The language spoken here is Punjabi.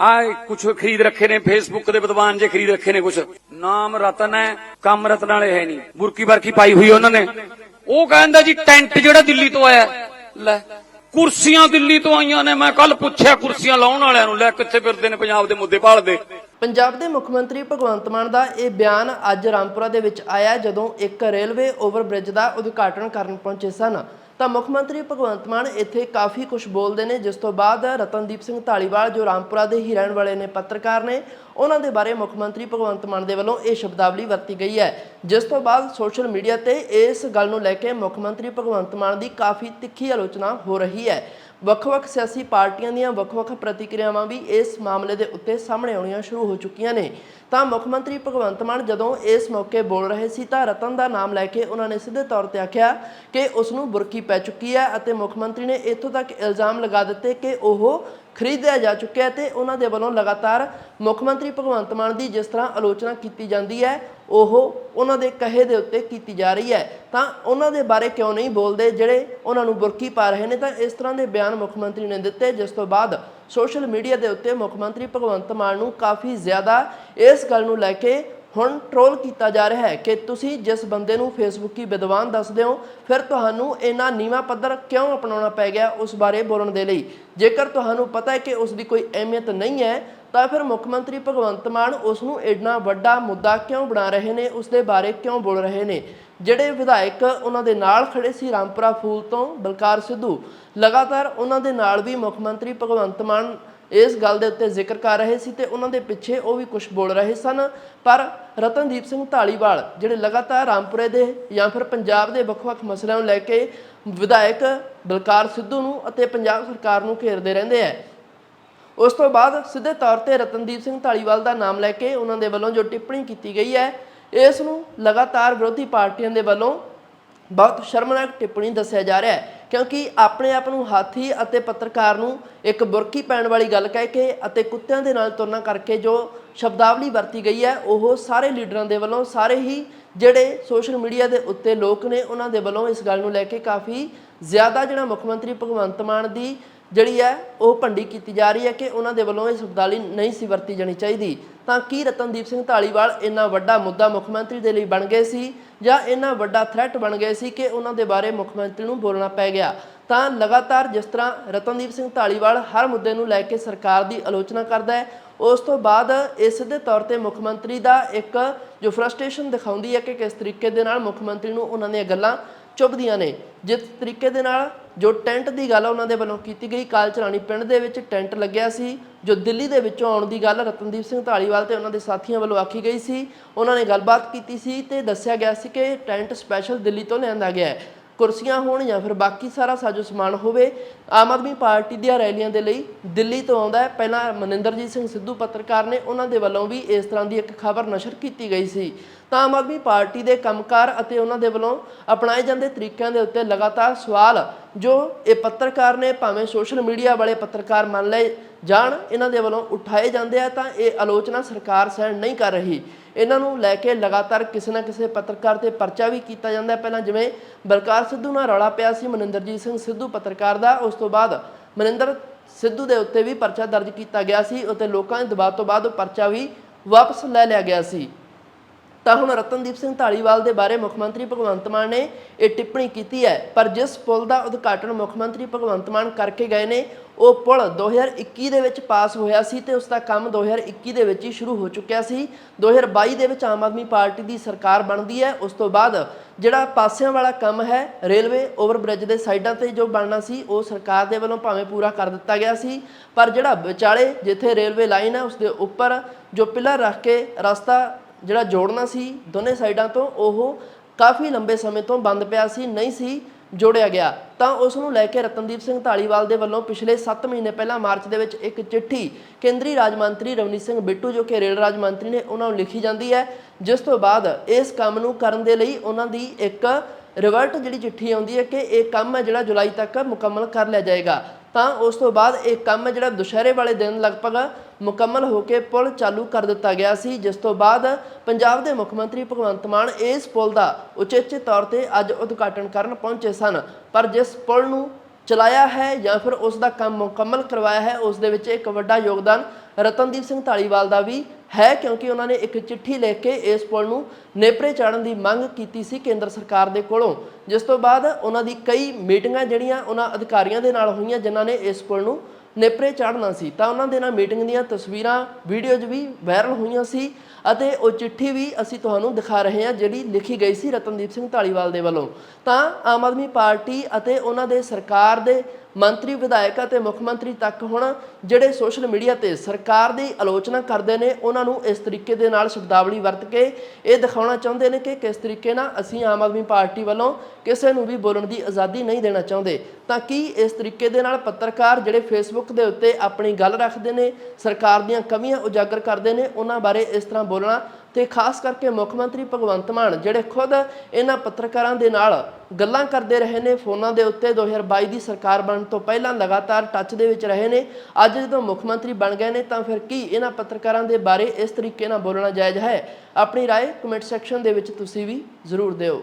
ਆ ਕੁਝ ਖਰੀਦ ਰੱਖੇ ਨੇ ਫੇਸਬੁੱਕ ਦੇ ਵਿਦਵਾਨ ਜੇ ਖਰੀਦ ਰੱਖੇ ਨੇ ਕੁਝ ਨਾਮ ਰਤਨ ਹੈ, ਕੰਮ ਰਤਨ ਵਾਲੇ ਹੈ ਨਹੀਂ। ਬੁਰਕੀ ਬਰਕੀ ਪਾਈ ਹੋਈ ਉਹਨਾਂ ਨੇ। ਉਹ ਕਹਿੰਦਾ ਜੀ, ਟੈਂਟ ਜਿਹੜਾ ਦਿੱਲੀ ਤੋਂ ਆਇਆ। ਲੈ, ਕੁਰਸੀਆਂ ਦਿੱਲੀ ਤੋਂ ਆਈਆਂ ਨੇ। ਮੈਂ ਕੱਲ ਪੁੱਛਿਆ ਕੁਰਸੀਆਂ ਲਾਉਣ ਵਾਲਿਆਂ ਨੂੰ। ਲੈ, ਕਿੱਥੇ ਫਿਰਦੇ ਨੇ ਪੰਜਾਬ ਦੇ ਮੁੱਦੇ ਭਾਲਦੇ। ਪੰਜਾਬ ਦੇ ਮੁੱਖ ਮੰਤਰੀ ਭਗਵੰਤ ਮਾਨ ਦਾ ਇਹ ਬਿਆਨ ਅੱਜ ਰਾਮਪੁਰਾ ਦੇ ਵਿੱਚ ਆਇਆ, ਜਦੋਂ ਇੱਕ ਰੇਲਵੇ ਓਵਰਬ੍ਰਿਜ ਦਾ ਉਦਘਾਟਨ ਕਰਨ ਪਹੁੰਚੇ ਸਨ। ਤਾਂ ਮੁੱਖ ਮੰਤਰੀ ਭਗਵੰਤ ਮਾਨ ਇੱਥੇ ਕਾਫੀ ਕੁਝ ਬੋਲਦੇ ਨੇ, ਜਿਸ ਤੋਂ ਬਾਅਦ ਰਤਨਦੀਪ ਸਿੰਘ ਢਾਲੀਵਾਲ ਜੋ ਰਾਮਪੁਰਾ ਦੇ ਹੀ ਰਹਿਣ ਵਾਲੇ ਨੇ ਪੱਤਰਕਾਰ ਨੇ ਉਹਨਾਂ ਦੇ ਬਾਰੇ ਮੁੱਖ ਮੰਤਰੀ ਭਗਵੰਤ ਮਾਨ ਦੇ ਵੱਲੋਂ ਇਹ ਸ਼ਬਦਾਵਲੀ ਵਰਤੀ ਗਈ ਹੈ। ਜਿਸ ਤੋਂ ਬਾਅਦ ਸੋਸ਼ਲ ਮੀਡੀਆ ਤੇ ਇਸ ਗੱਲ ਨੂੰ ਲੈ ਕੇ ਮੁੱਖ ਮੰਤਰੀ ਭਗਵੰਤ ਮਾਨ ਦੀ ਕਾਫੀ ਤਿੱਖੀ ਆਲੋਚਨਾ ਹੋ ਰਹੀ ਹੈ। ਵੱਖ-ਵੱਖ ਸਿਆਸੀ ਪਾਰਟੀਆਂ ਦੀਆਂ ਵੱਖ-ਵੱਖ ਪ੍ਰਤੀਕਿਰਿਆਵਾਂ ਵੀ ਇਸ ਮਾਮਲੇ ਦੇ ਉੱਤੇ ਸਾਹਮਣੇ ਆਉਣੀਆਂ ਸ਼ੁਰੂ ਹੋ ਚੁੱਕੀਆਂ ਨੇ। ਤਾਂ ਮੁੱਖ ਮੰਤਰੀ ਭਗਵੰਤ ਮਾਨ ਜਦੋਂ ਇਸ ਮੌਕੇ ਬੋਲ ਰਹੇ ਸੀ ਤਾਂ ਰਤਨ ਦਾ ਨਾਮ ਲੈ ਕੇ ਉਹਨਾਂ ਨੇ ਸਿੱਧੇ ਤੌਰ ਤੇ ਆਖਿਆ ਕਿ ਉਸ ਨੂੰ ਬੁਰਕੀ ਪੈ ਚੁੱਕੀ ਹੈ ਅਤੇ ਮੁੱਖ ਮੰਤਰੀ ਨੇ ਇੱਥੋਂ ਤੱਕ ਇਲਜ਼ਾਮ ਲਗਾ ਦਿੱਤੇ ਕਿ ਉਹ ਖਰੀਦਿਆ ਜਾ ਚੁੱਕਿਆ ਹੈ ਤੇ ਉਹਨਾਂ ਦੇ ਵੱਲੋਂ ਲਗਾਤਾਰ ਮੁੱਖ ਮੰਤਰੀ ਭਗਵੰਤ ਮਾਨ ਦੀ ਜਿਸ ਤਰ੍ਹਾਂ ਆਲੋਚਨਾ ਕੀਤੀ ਜਾਂਦੀ ਹੈ, ਉਹ ਉਹਨਾਂ ਦੇ ਕਹੇ ਦੇ ਉੱਤੇ ਕੀਤੀ ਜਾ ਰਹੀ ਹੈ। ਤਾਂ ਉਹਨਾਂ ਦੇ ਬਾਰੇ ਕਿਉਂ ਨਹੀਂ ਬੋਲਦੇ? ਜਿਹੜੇ ਉਹਨਾਂ ਨੂੰ ਬੁਰਕੀ ਪਾ ਰਹੇ ਨੇ ਤਾਂ ਇਸ ਤਰ੍ਹਾਂ ਦੇ ਬਿਆਨ ਮੁੱਖ ਮੰਤਰੀ ਨੇ ਦਿੱਤੇ, ਜਿਸ ਤੋਂ ਬਾਅਦ ਸੋਸ਼ਲ ਮੀਡੀਆ ਦੇ ਉੱਤੇ ਮੁੱਖ ਮੰਤਰੀ ਭਗਵੰਤ ਮਾਨ ਨੂੰ ਕਾਫੀ ਜ਼ਿਆਦਾ ਇਸ ਗੱਲ ਨੂੰ ਲੈ ਕੇ ਹੁਣ ਟ੍ਰੋਲ ਕੀਤਾ ਜਾ ਰਿਹਾ ਹੈ ਕਿ ਤੁਸੀਂ ਜਿਸ ਬੰਦੇ ਨੂੰ ਫੇਸਬੁੱਕੀ ਵਿਦਵਾਨ ਦੱਸਦੇ ਹੋ, ਫਿਰ ਤੁਹਾਨੂੰ ਇੰਨਾ ਨੀਵਾਂ ਪੱਧਰ ਕਿਉਂ ਅਪਣਾਉਣਾ ਪੈ ਗਿਆ ਉਸ ਬਾਰੇ ਬੋਲਣ ਦੇ ਲਈ? ਜੇਕਰ ਤੁਹਾਨੂੰ ਪਤਾ ਹੈ ਕਿ ਉਸ ਦੀ ਕੋਈ ਅਹਿਮੀਅਤ ਨਹੀਂ ਹੈ, ਤਾਂ ਫਿਰ ਮੁੱਖ ਮੰਤਰੀ ਭਗਵੰਤ ਮਾਨ ਉਸ ਨੂੰ ਇੰਨਾ ਵੱਡਾ ਮੁੱਦਾ ਕਿਉਂ ਬਣਾ ਰਹੇ ਨੇ ਉਸ ਦੇ ਬਾਰੇ ਕਿਉਂ ਬੋਲ ਰਹੇ ਨੇ? ਜਿਹੜੇ ਵਿਧਾਇਕ ਉਹਨਾਂ ਦੇ ਨਾਲ ਖੜੇ ਸੀ, ਰਾਮਪੁਰਾ ਫੂਲ ਤੋਂ ਬਲਕਾਰ ਸਿੱਧੂ, ਲਗਾਤਾਰ ਉਹਨਾਂ ਦੇ ਨਾਲ ਵੀ ਮੁੱਖ ਮੰਤਰੀ ਭਗਵੰਤ ਮਾਨ ਇਸ ਗੱਲ ਦੇ ਉੱਤੇ ਜ਼ਿਕਰ ਕਰ ਰਹੇ ਸੀ ਤੇ ਉਹਨਾਂ ਦੇ ਪਿੱਛੇ ਉਹ ਵੀ ਕੁਝ ਬੋਲ ਰਹੇ ਸਨ। ਪਰ ਰਤਨਦੀਪ ਸਿੰਘ ਢਾਲੀਵਾਲ ਜਿਹੜੇ ਲਗਾਤਾਰ ਰਾਮਪੁਰੇ ਦੇ ਜਾਂ ਫਿਰ ਪੰਜਾਬ ਦੇ ਵੱਖ-ਵੱਖ ਮਸਲਿਆਂ ਨੂੰ ਲੈ ਕੇ ਵਿਧਾਇਕ ਬਲਕਾਰ ਸਿੱਧੂ ਨੂੰ ਅਤੇ ਪੰਜਾਬ ਸਰਕਾਰ ਨੂੰ ਘੇਰਦੇ ਰਹਿੰਦੇ ਆ। ਉਸ ਤੋਂ ਬਾਅਦ ਸਿੱਧੇ ਤੌਰ ਤੇ ਰਤਨਦੀਪ ਸਿੰਘ ਢਾਲੀਵਾਲ ਦਾ ਨਾਮ ਲੈ ਕੇ ਉਹਨਾਂ ਦੇ ਵੱਲੋਂ ਜੋ ਟਿੱਪਣੀ ਕੀਤੀ ਗਈ ਹੈ, ਇਸ ਨੂੰ ਲਗਾਤਾਰ ਵਿਰੋਧੀ ਪਾਰਟੀਆਂ ਦੇ ਵੱਲੋਂ ਬਹੁਤ ਸ਼ਰਮਨਾਕ ਟਿੱਪਣੀ ਦੱਸਿਆ ਜਾ ਰਿਹਾ ਹੈ। ਕਿਉਂਕਿ ਆਪਣੇ ਆਪ ਨੂੰ ਹਾਥੀ ਅਤੇ ਪੱਤਰਕਾਰ ਨੂੰ ਇੱਕ ਬੁਰਕੀ ਪੈਣ ਵਾਲੀ ਗੱਲ ਕਹਿ ਕੇ ਅਤੇ ਕੁੱਤਿਆਂ ਦੇ ਨਾਲ ਤੁਲਨਾ ਕਰਕੇ ਜੋ ਸ਼ਬਦਾਵਲੀ ਵਰਤੀ ਗਈ ਹੈ, ਉਹ ਸਾਰੇ ਲੀਡਰਾਂ ਦੇ ਵੱਲੋਂ, ਸਾਰੇ ਹੀ ਜਿਹੜੇ ਸੋਸ਼ਲ ਮੀਡੀਆ ਦੇ ਉੱਤੇ ਲੋਕ ਨੇ, ਉਹਨਾਂ ਦੇ ਵੱਲੋਂ ਇਸ ਗੱਲ ਨੂੰ ਲੈ ਕੇ ਕਾਫੀ ਜ਼ਿਆਦਾ ਜਿਹੜਾ ਮੁੱਖ ਮੰਤਰੀ ਭਗਵੰਤ ਮਾਨ ਦੀ ਜਿਹੜੀ ਹੈ, ਉਹ ਭੰਡੀ ਕੀਤੀ ਜਾ ਰਹੀ ਹੈ ਕਿ ਉਹਨਾਂ ਦੇ ਵੱਲੋਂ ਇਹ ਸ਼ਬਦਾਵਲੀ ਨਹੀਂ ਸੀ ਵਰਤੀ ਜਾਣੀ ਚਾਹੀਦੀ। ਤਾਂ ਕੀ ਰਤਨਦੀਪ ਸਿੰਘ ਢਾਲੀਵਾਲ ਇੰਨਾ ਵੱਡਾ ਮੁੱਦਾ ਮੁੱਖ ਮੰਤਰੀ ਦੇ ਲਈ ਬਣ ਗਏ ਸੀ ਜਾਂ ਇੰਨਾ ਵੱਡਾ ਥ੍ਰੈਟ ਬਣ ਗਏ ਸੀ ਕਿ ਉਹਨਾਂ ਦੇ ਬਾਰੇ ਮੁੱਖ ਮੰਤਰੀ ਨੂੰ ਬੋਲਣਾ ਪੈ ਗਿਆ? ਤਾਂ ਲਗਾਤਾਰ ਜਿਸ ਤਰ੍ਹਾਂ ਰਤਨਦੀਪ ਸਿੰਘ ਢਾਲੀਵਾਲ ਹਰ ਮੁੱਦੇ ਨੂੰ ਲੈ ਕੇ ਸਰਕਾਰ ਦੀ ਆਲੋਚਨਾ ਕਰਦਾ ਹੈ, ਉਸ ਤੋਂ ਬਾਅਦ ਇਹ ਸਿੱਧੇ ਤੌਰ ਤੇ ਮੁੱਖ ਮੰਤਰੀ ਦਾ ਇੱਕ ਜੋ ਫਰਸਟ੍ਰੇਸ਼ਨ ਦਿਖਾਉਂਦੀ ਹੈ ਕਿ ਕਿਸ ਤਰੀਕੇ ਦੇ ਨਾਲ ਮੁੱਖ ਮੰਤਰੀ ਨੂੰ ਉਹਨਾਂ ਦੀਆਂ ਗੱਲਾਂ ਚੁੱਭਦੀਆਂ ਨੇ। ਜਿਸ ਤਰੀਕੇ ਦੇ ਨਾਲ ਜੋ ਟੈਂਟ ਦੀ ਗੱਲ ਉਹਨਾਂ ਦੇ ਵੱਲੋਂ ਕੀਤੀ ਗਈ ਕਾਲ ਚਲਾਣੀ ਪਿੰਡ ਦੇ ਵਿੱਚ ਟੈਂਟ ਲੱਗਿਆ ਸੀ, ਜੋ ਦਿੱਲੀ ਦੇ ਵਿੱਚੋਂ ਆਉਣ ਦੀ ਗੱਲ ਰਤਨਦੀਪ ਸਿੰਘ ਢਾਲੀਵਾਲ ਤੇ ਉਹਨਾਂ ਦੇ ਸਾਥੀਆਂ ਵੱਲੋਂ ਆਖੀ ਗਈ ਸੀ। ਉਹਨਾਂ ਨੇ ਗੱਲਬਾਤ ਕੀਤੀ ਸੀ ਤੇ ਦੱਸਿਆ ਗਿਆ ਸੀ ਕਿ ਟੈਂਟ ਸਪੈਸ਼ਲ ਦਿੱਲੀ ਤੋਂ ਲਿਆਂਦਾ ਗਿਆ ਹੈ। ਕੁਰਸੀਆਂ ਹੋਣ ਜਾਂ ਫਿਰ ਬਾਕੀ ਸਾਰਾ ਸਾਜੋ ਸਮਾਨ ਹੋਵੇ, ਆਮ ਆਦਮੀ ਪਾਰਟੀ ਦੀਆਂ ਰੈਲੀਆਂ ਦੇ ਲਈ ਦਿੱਲੀ ਤੋਂ ਆਉਂਦਾ ਹੈ। ਪਹਿਲਾਂ ਮਨਿੰਦਰਜੀਤ ਸਿੰਘ ਸਿੱਧੂ ਪੱਤਰਕਾਰ ਨੇ ਉਹਨਾਂ ਦੇ ਵੱਲੋਂ ਵੀ ਇਸ ਤਰ੍ਹਾਂ ਦੀ ਇੱਕ ਖਬਰ ਨਸ਼ਰ ਕੀਤੀ ਗਈ ਸੀ। ਤਾਂ ਆਮ ਆਦਮੀ ਪਾਰਟੀ ਦੇ ਕੰਮਕਾਰ ਅਤੇ ਉਹਨਾਂ ਦੇ ਵੱਲੋਂ ਅਪਣਾਏ ਜਾਂਦੇ ਤਰੀਕਿਆਂ ਦੇ ਉੱਤੇ ਲਗਾਤਾਰ ਸਵਾਲ, ਜੋ ਇਹ ਪੱਤਰਕਾਰ ਨੇ ਭਾਵੇਂ ਸੋਸ਼ਲ ਮੀਡੀਆ ਵਾਲੇ ਪੱਤਰਕਾਰ ਮੰਨ ਲਏ ਜਾਣ, ਇਹਨਾਂ ਦੇ ਵੱਲੋਂ ਉਠਾਏ ਜਾਂਦੇ ਆ ਤਾਂ ਇਹ ਆਲੋਚਨਾ ਸਰਕਾਰ ਸਹਿਣ ਨਹੀਂ ਕਰ ਰਹੀ। ਇਹਨਾਂ ਨੂੰ ਲੈ ਕੇ ਲਗਾਤਾਰ ਕਿਸੇ ਨਾ ਕਿਸੇ ਪੱਤਰਕਾਰ ਤੇ ਪਰਚਾ ਵੀ ਕੀਤਾ ਜਾਂਦਾ ਹੈ। ਪਹਿਲਾਂ ਜਿਵੇਂ ਬਲਕਾਰ ਸਿੱਧੂ ਨਾਲ ਰੌਲਾ ਪਿਆ ਸੀ, ਮਨਿੰਦਰਜੀਤ ਸਿੰਘ ਸਿੱਧੂ ਪੱਤਰਕਾਰ ਦਾ, ਉਸ ਤੋਂ ਬਾਅਦ ਮਨਿੰਦਰ ਸਿੱਧੂ ਦੇ ਉੱਤੇ ਵੀ ਪਰਚਾ ਦਰਜ ਕੀਤਾ ਗਿਆ ਸੀ ਅਤੇ ਲੋਕਾਂ ਦੇ ਦਬਾਅ ਤੋਂ ਬਾਅਦ ਉਹ ਪਰਚਾ ਵੀ ਵਾਪਸ ਲੈ ਲਿਆ ਗਿਆ ਸੀ ਤਾਂ ਹੁਣ ਰਤਨਦੀਪ ਸਿੰਘ ਢਾਲੀਵਾਲ ਦੇ ਬਾਰੇ ਮੁੱਖ ਮੰਤਰੀ ਭਗਵੰਤ ਮਾਨ ਨੇ ਇਹ ਟਿੱਪਣੀ ਕੀਤੀ ਹੈ ਪਰ ਜਿਸ ਪੁਲ ਦਾ ਉਦਘਾਟਨ ਮੁੱਖ ਮੰਤਰੀ ਭਗਵੰਤ ਮਾਨ ਕਰਕੇ ਗਏ ਨੇ ਉਹ ਪੁਲ 2021 ਦੇ ਵਿੱਚ ਪਾਸ ਹੋਇਆ ਸੀ ਤੇ ਉਸ ਦਾ ਕੰਮ 2021 ਦੇ ਵਿੱਚ ਹੀ ਸ਼ੁਰੂ ਹੋ ਚੁੱਕਿਆ ਸੀ। 2022 ਦੇ ਵਿੱਚ ਆਮ ਆਦਮੀ ਪਾਰਟੀ ਦੀ ਸਰਕਾਰ ਬਣਦੀ ਹੈ। ਉਸ ਤੋਂ ਬਾਅਦ ਜਿਹੜਾ ਪਾਸਿਆਂ ਵਾਲਾ ਕੰਮ ਹੈ, ਰੇਲਵੇ ਓਵਰਬ੍ਰਿਜ ਦੇ ਸਾਈਡਾਂ ਤੇ ਜੋ ਬਣਨਾ ਸੀ, ਉਹ ਸਰਕਾਰ ਦੇ ਵੱਲੋਂ ਭਾਵੇਂ ਪੂਰਾ ਕਰ ਦਿੱਤਾ ਗਿਆ ਸੀ। ਪਰ ਜਿਹੜਾ ਵਿਚਾਲੇ ਜਿੱਥੇ ਰੇਲਵੇ ਲਾਈਨ ਹੈ ਉਸ ਦੇ ਉੱਪਰ ਜੋ ਪਿਲਰ ਰੱਖ ਕੇ ਰਸਤਾ ਜਿਹੜਾ ਜੋੜਨਾ ਸੀ, ਦੋਨੇ ਸਾਈਡਾਂ ਤੋਂ ਉਹ ਕਾਫੀ ਲੰਬੇ ਸਮੇਂ ਤੋਂ ਬੰਦ ਪਿਆ ਸੀ, ਨਹੀਂ ਸੀ। ਜੋੜਿਆ ਗਿਆ। ਤਾਂ ਉਸ ਨੂੰ ਲੈ ਕੇ ਰਤਨਦੀਪ ਸਿੰਘ ਢਾਲੀਵਾਲ ਦੇ ਵੱਲੋਂ ਪਿਛਲੇ 7 ਮਹੀਨੇ ਪਹਿਲਾਂ ਮਾਰਚ ਦੇ ਵਿੱਚ ਇੱਕ ਚਿੱਠੀ ਕੇਂਦਰੀ ਰਾਜ ਮੰਤਰੀ ਰਵਨੀਤ ਸਿੰਘ ਬਿੱਟੂ ਜੋ ਕਿ ਰੇਲ ਰਾਜ ਮੰਤਰੀ ਨੇ, ਉਹਨਾਂ ਨੂੰ ਲਿਖੀ ਜਾਂਦੀ ਹੈ। ਜਿਸ ਤੋਂ ਬਾਅਦ ਇਸ ਕੰਮ ਨੂੰ ਕਰਨ ਦੇ ਲਈ ਉਹਨਾਂ ਦੀ ਇੱਕ ਰਿਵਰਟ ਜਿਹੜੀ ਚਿੱਠੀ ਆਉਂਦੀ ਹੈ ਕਿ ਇਹ ਕੰਮ ਹੈ ਜਿਹੜਾ ਜੁਲਾਈ ਤੱਕ ਮੁਕੰਮਲ ਕਰ ਲਿਆ ਜਾਏਗਾ। ਤਾਂ ਉਸ ਤੋਂ ਬਾਅਦ ਇਹ ਕੰਮ ਜਿਹੜਾ ਦੁਸ਼ਹਿਰੇ ਵਾਲੇ ਦਿਨ ਲਗਭਗ ਮੁਕੰਮਲ ਹੋ ਕੇ ਪੁਲ ਚਾਲੂ ਕਰ ਦਿੱਤਾ ਗਿਆ ਸੀ, ਜਿਸ ਤੋਂ ਬਾਅਦ ਪੰਜਾਬ ਦੇ ਮੁੱਖ ਮੰਤਰੀ ਭਗਵੰਤ ਮਾਨ ਇਸ ਪੁਲ ਦਾ ਉਚੇਚੇ ਤੌਰ ਤੇ ਅੱਜ ਉਦਘਾਟਨ ਕਰਨ ਪਹੁੰਚੇ ਸਨ। ਪਰ ਜਿਸ ਪੁਲ ਨੂੰ ਚਲਾਇਆ ਹੈ ਜਾਂ ਫਿਰ ਉਸ ਦਾ ਕੰਮ ਮੁਕੰਮਲ ਕਰਵਾਇਆ ਹੈ, ਉਸ ਦੇ ਵਿੱਚ ਇੱਕ ਵੱਡਾ ਯੋਗਦਾਨ ਰਤਨਦੀਪ ਸਿੰਘ ਢਾਲੀਵਾਲ ਦਾ ਵੀ ਹੈ, ਕਿਉਂਕਿ ਉਹਨਾਂ ਨੇ ਇੱਕ ਚਿੱਠੀ ਲਿਖ ਕੇ ਇਸ ਪੁਲ ਨੂੰ ਨੇਪਰੇ ਚਾੜਨ ਦੀ ਮੰਗ ਕੀਤੀ ਸੀ ਕੇਂਦਰ ਸਰਕਾਰ ਦੇ ਕੋਲੋਂ। ਜਿਸ ਤੋਂ ਬਾਅਦ ਉਹਨਾਂ ਦੀ ਕਈ ਮੀਟਿੰਗਾਂ ਜਿਹੜੀਆਂ ਉਹਨਾਂ ਅਧਿਕਾਰੀਆਂ ਦੇ ਨਾਲ ਹੋਈਆਂ, ਜਿਨ੍ਹਾਂ ਨੇ ਇਸ ਪੁਲ ਨੂੰ ਨੇਪਰੇ ਚਾੜਨਾ ਸੀ, ਤਾਂ ਉਹਨਾਂ ਦੇ ਨਾਲ ਮੀਟਿੰਗ ਦੀਆਂ ਤਸਵੀਰਾਂ, ਵੀਡੀਓਜ਼ ਵੀ ਵਾਇਰਲ ਹੋਈਆਂ ਸੀ ਅਤੇ ਉਹ ਚਿੱਠੀ ਵੀ ਅਸੀਂ ਤੁਹਾਨੂੰ ਦਿਖਾ ਰਹੇ ਹਾਂ, ਜਿਹੜੀ ਲਿਖੀ ਗਈ ਸੀ ਰਤਨਦੀਪ ਸਿੰਘ ਢਾਲੀਵਾਲ ਦੇ ਵੱਲੋਂ। ਤਾਂ ਆਮ ਆਦਮੀ ਪਾਰਟੀ ਅਤੇ ਉਹਨਾਂ ਦੇ ਸਰਕਾਰ ਦੇ ਮੰਤਰੀ, ਵਿਧਾਇਕਾਂ ਅਤੇ ਮੁੱਖ ਮੰਤਰੀ ਤੱਕ ਹੁਣ ਜਿਹੜੇ ਸੋਸ਼ਲ ਮੀਡੀਆ ਤੇ ਸਰਕਾਰ ਦੀ ਆਲੋਚਨਾ ਕਰਦੇ ਨੇ, ਉਹਨਾਂ ਨੂੰ ਇਸ ਤਰੀਕੇ ਦੇ ਨਾਲ ਸ਼ਬਦਾਵਲੀ ਵਰਤ ਕੇ ਇਹ ਦਿਖਾਉਣਾ ਚਾਹੁੰਦੇ ਨੇ ਕਿ ਕਿਸ ਤਰੀਕੇ ਨਾਲ ਅਸੀਂ ਆਮ ਆਦਮੀ ਪਾਰਟੀ ਵੱਲੋਂ ਕਿਸੇ ਨੂੰ ਵੀ ਬੋਲਣ ਦੀ ਆਜ਼ਾਦੀ ਨਹੀਂ ਦੇਣਾ ਚਾਹੁੰਦੇ। ਤਾਂ ਕੀ ਇਸ ਤਰੀਕੇ ਦੇ ਨਾਲ ਪੱਤਰਕਾਰ ਜਿਹੜੇ ਫੇਸਬੁੱਕ ਦੇ ਉੱਤੇ ਆਪਣੀ ਗੱਲ ਰੱਖਦੇ ਨੇ, ਸਰਕਾਰ ਦੀਆਂ ਕਮੀਆਂ ਉਜਾਗਰ ਕਰਦੇ ਨੇ, ਉਹਨਾਂ ਬਾਰੇ ਇਸ ਤਰ੍ਹਾਂ ਬੋਲਣਾ ਤੇ ਖਾਸ ਕਰਕੇ ਮੁੱਖ ਮੰਤਰੀ ਭਗਵੰਤ ਮਾਨ ਜਿਹੜੇ ਖੁਦ ਇਹਨਾਂ ਪੱਤਰਕਾਰਾਂ ਦੇ ਨਾਲ ਗੱਲਾਂ ਕਰਦੇ ਰਹੇ ਨੇ ਫੋਨਾਂ ਦੇ ਉੱਤੇ 2022 ਦੀ ਸਰਕਾਰ ਬਣਨ ਤੋਂ ਪਹਿਲਾਂ ਲਗਾਤਾਰ ਟੱਚ ਦੇ ਵਿੱਚ ਰਹੇ ਨੇ ਅੱਜ ਜਦੋਂ ਮੁੱਖ ਮੰਤਰੀ ਬਣ ਗਏ ਨੇ ਤਾਂ ਫਿਰ ਕੀ ਇਹਨਾਂ ਪੱਤਰਕਾਰਾਂ ਦੇ ਬਾਰੇ ਇਸ ਤਰੀਕੇ ਨਾਲ ਬੋਲਣਾ ਜਾਇਜ਼ ਹੈ ਆਪਣੀ رائے ਕਮੈਂਟ ਸੈਕਸ਼ਨ ਦੇ ਵਿੱਚ ਤੁਸੀਂ ਵੀ ਜ਼ਰੂਰ ਦਿਓ